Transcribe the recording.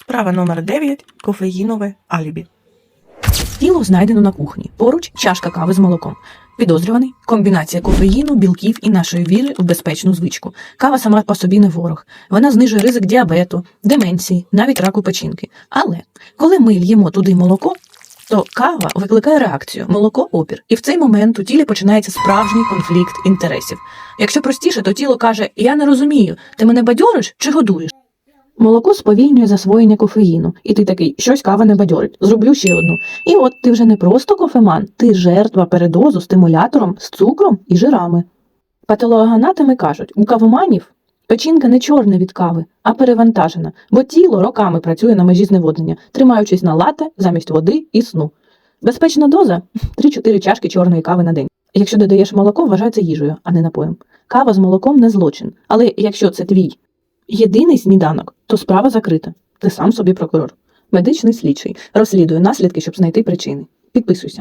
Справа номер 9. Кофеїнове алібі. Тіло знайдено на кухні. Поруч чашка кави з молоком. Підозрюваний комбінація кофеїну, білків і нашої віри у безпечну звичку. Кава сама по собі не ворог. Вона знижує ризик діабету, деменції, навіть раку печінки. Але коли ми л'ємо туди молоко, то кава викликає реакцію, молоко опір. І в цей момент у тілі починається справжній конфлікт інтересів. Якщо простіше, то тіло каже: Я не розумію, ти мене бадьориш чи годуєш? Молоко сповільнює засвоєння кофеїну, і ти такий, щось кава не бадьорить, зроблю ще одну. І от ти вже не просто кофеман, ти жертва передозу стимулятором з цукром і жирами. Патологоанатоми кажуть, у кавоманів печінка не чорна від кави, а перевантажена, бо тіло роками працює на межі зневоднення, тримаючись на лате замість води і сну. Безпечна доза 3-4 чашки чорної кави на день. Якщо додаєш молоко, вважається їжею, а не напоєм. Кава з молоком не злочин, але якщо це твій єдиний сніданок, то справа закрита. Ти сам собі прокурор. Медичний слідчий розслідує наслідки, щоб знайти причини. Підписуйся.